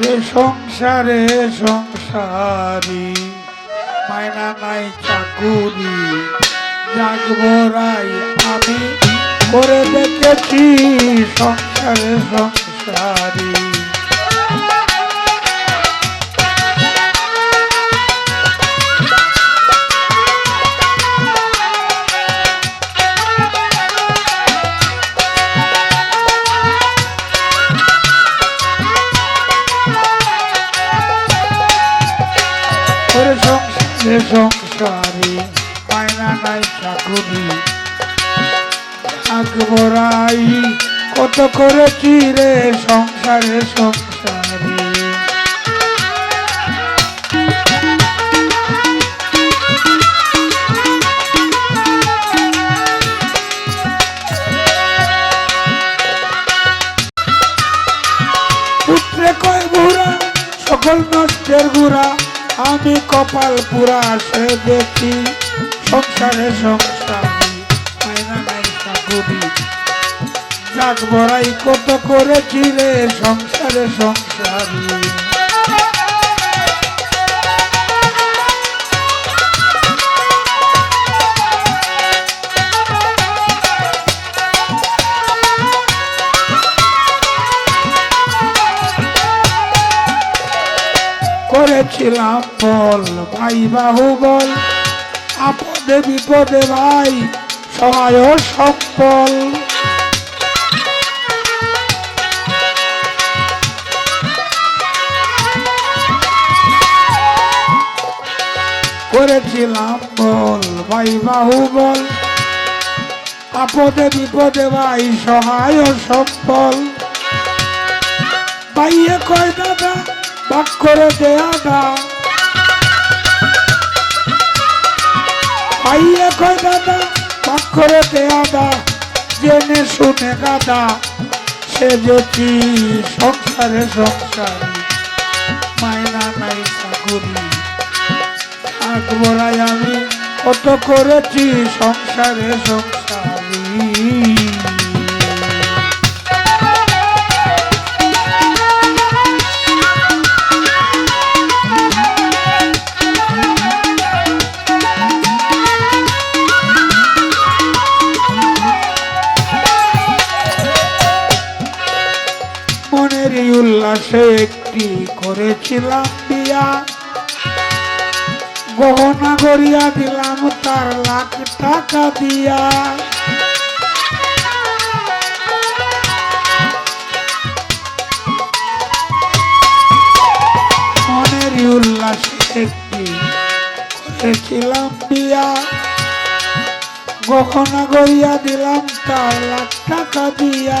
ওরে সংসারে সংসারি। মায়না নাই চাকুরি জাগবরাই আমি। করে দেখেছি সংসারে সংসারী। সংসারে সংসারী মায়না নাই চাকুরি। আকবরাই কত করেছি রে সংসারে, সংসারী। পুত্রে কয় সকল নষ্টের গুড়া। আমি কপাল পুরা সে দেখি সংসারে সংসারি জাগ বড়াই কত করেছি রে সংসারে সংসারী। করেছিলাম বল, ভাই বাহু বল। আপদে বিপদে ভাই, সহায় সম্বল করেছিলাম বল, ভাই বাহু বল। আপদে বিপদে ভাই, সহায় ও সম্বল পাইয়ে কয় দাদা বাক করে দেয়া দা পাইয়ে কয় দাদা বাক করে দেয়া দা জেনে শুনে গাদা সে যদি সংসারে সংসারী। মায়না নাই চাকুরি। আকবরাই আমি, কত করেছি সংসারে সংসারী। উল্লাসে একটি করেছিলাম বিয়া। গহনা করিয়া দিলাম তার লাখ টাকা দিয়া। মনের উল্লাসে একটি করেছিলাম বিয়া। গহনা করিয়া দিলাম তার লাখ টাকা দিয়া।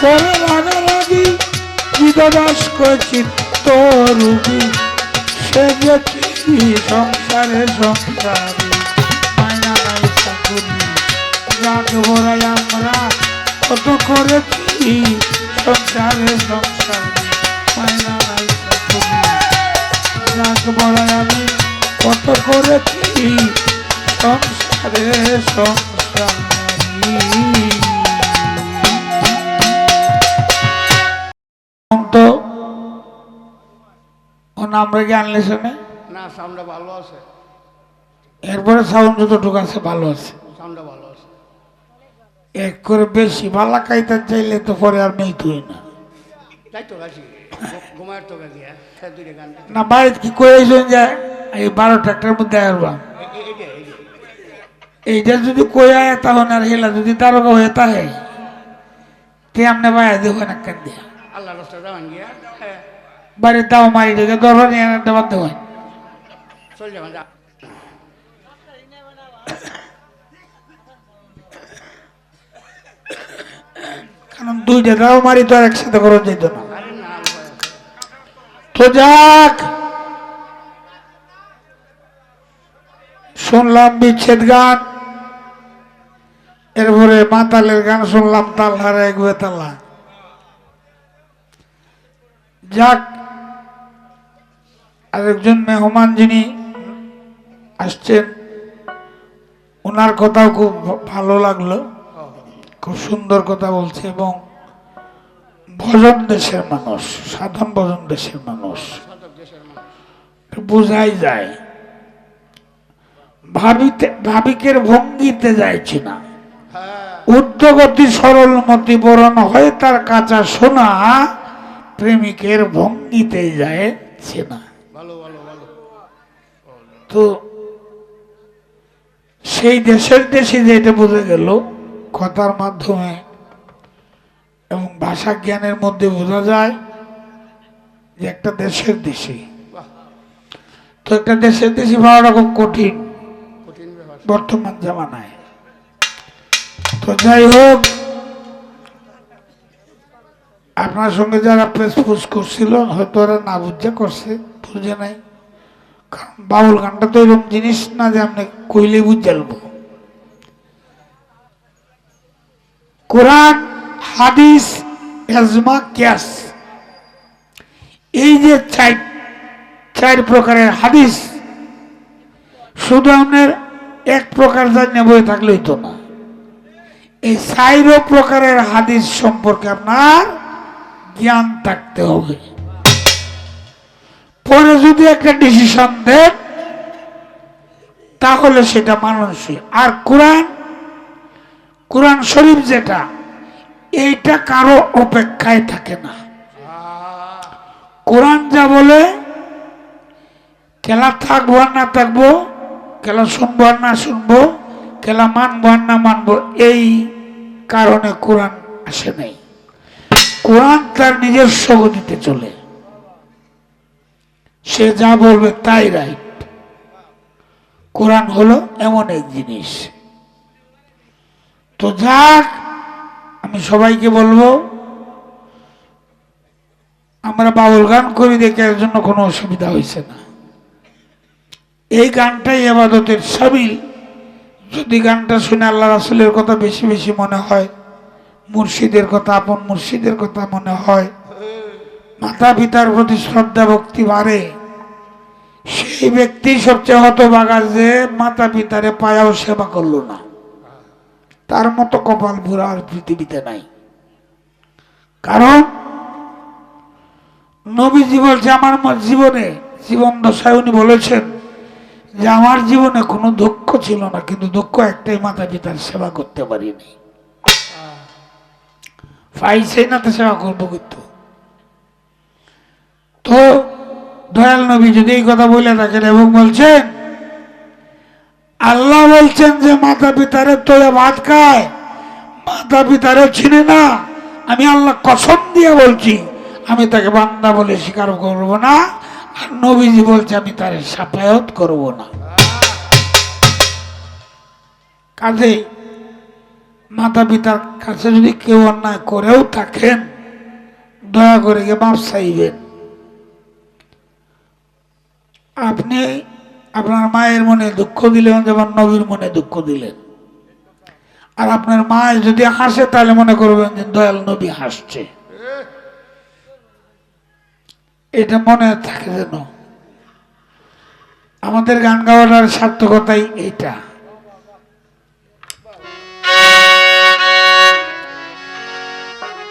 করে রাগি চিদদাস চিত্ত রুগী সে গেছি সংসারে সংসারী। ভরাই আমরা কত করেছি সংসারে সংসারী। রাগ ভরাই আমি কত করেছি সংসারে সংসারী। তো ও নাম রেখে আনলে শুনে? না সাউন্ডটা ভালো আছে। এরপরে সাউন্ড যতটুকু আছে ভালো আছে। সাউন্ডটা ভালো আছে। এক করে বেশি ভালা খাইতে চাইলে তো পরে আর মেয়ে তুই না। তাই তো গাছি ঘুমায় তো গিয়া সে দুইটা গান। এ- না বাড়িতে কি কয়ে আইসেন যে? এই বারোটা একটার মধ্যে আসবা এ- এইটা এইটা এইটা যদি কয়ে আয় তাহলে আর হেলা যদি তারকা হয়ে তাহে। তে আমনে বাইরে দেখো না কেন দিয়া? গিয়া হ্যাঁ? বাড়ির দাও মারি দেখে দরবার নিয়ে আনতে বাধ্য হয়। চল যাবেন যা। কারণ দুইটা দাও মারি তো আর একসাথে করা যেত না। আরে না উপায় আছে। তো যাক। শুনলাম বিচ্ছেদ গান। এরপরে মাতালের গান শুনলাম তাল হারা এগুয়ে তালা। যাক আরেকজন মেহমান যিনি আসছেন ওনার কথাও খুব ভালো লাগল। খুব সুন্দর কথা বলছে এবং ভজন দেশের মানুষ সাধন ভজন দেশের মানুষ। বোঝাই যায়। ভাবিতে ভাবিকের ভঙ্গিতে যাইছি না। হ্যাঁ। উদ্যোগতি সরলমতি বরণ হয়ে তার কাঁচা শোনা প্রেমিকের ভঙ্গিতে যাচ্ছে না। তো সেই দেশের দেশে যেটা বোঝা গেল কথার মাধ্যমে এবং ভাষা জ্ঞানের মধ্যে বোঝা যায় যে একটা দেশের দেশে। তো একটা দেশের দেশে পাওয়াটা খুব কঠিন কঠিন বর্তমান জামানায়। তো যাই হোক আপনার সঙ্গে যারা প্রেসপুস করছিল, হয়তো ওরা না বুঝে করছে, বুঝে নাই। কারণ বাউল গানটা তো এরকম জিনিস না যে আপনি কইলে বুঝালবো কোরআন, হাদিস, এজমা, ক্যাস। এই যে চার চার প্রকারের হাদিস, শুধু আপনার এক প্রকার জানিয়ে বই থাকলে হইতো না। এই চাইরো প্রকারের হাদিস সম্পর্কে আপনার জ্ঞান থাকতে হবে। পরে যদি একটা ডিসিশন দেন, তাহলে সেটা মানুষই আর কোরআন কোরআন শরীফ যেটা, এইটা কারও অপেক্ষায় থাকে না। কোরআন যা বলে, খেলা থাকব আর না থাকব, খেলা শুনব আর না শুনব, খেলা মানবো আর না মানবো, এই কারণে কোরআন আসে নাই। কোরআন তার নিজস্ব গতিতে চলে। সে যা বলবে তাই রাইট কোরআন হলো এমন এক জিনিস। তো যাক, আমি সবাইকে বলব, আমরা বাউল গান করি দেখে এর জন্য কোনো অসুবিধা হয়েছে না। এই গানটাই আবাদতের সাবিল যদি গানটা শুনে আল্লাহ রাসুলের কথা বেশি বেশি মনে হয় মুর্শিদের কথা, আপন মুর্শিদের কথা মনে হয়। মাতা পিতার প্রতি শ্রদ্ধা, ভক্তি বাড়ে। সেই ব্যক্তি সবচেয়ে হতবাগা যে মাতা পিতারে পায়াও সেবা করল না। তার মতো কপাল ভুরা আর পৃথিবীতে নাই। কারণ নবীজি বলছে, আমার জীবনে, জীবন দশায় উনি বলেছেন যে, আমার জীবনে কোনো দুঃখ ছিল না, কিন্তু দুঃখ একটাই মাতা পিতার সেবা করতে পারিনি। পাইছে না তো সেবা করব কিন্তু। তো, দয়াল নবী যদি এই কথা বলে থাকেন এবং বলছেন, আল্লাহ বলছেন যে, মাতা পিতারে তোরা ভাত খায়, মাতা পিতারে চিনে না, আমি আল্লাহ কসম দিয়ে বলছি, আমি তাকে বান্দা বলে স্বীকার করব না, আর নবীজি বলছে, আমি তার সাফায়ত করব না। কাজে মাতা পিতার কাছে যদি কেউ অন্যায় করেও থাকেন, দয়া করে গিয়ে মাপ চাইবেন। আপনি আপনার মায়ের মনে দুঃখ দিলেন, যেমন নবীর মনে দুঃখ দিলেন। আর আপনার মায় যদি হাসে, তাহলে মনে করবেন যে দয়াল নবী হাসছে। এটা মনে থাকে যেন। আমাদের গান গাওয়াটার সার্থকতাই এইটা।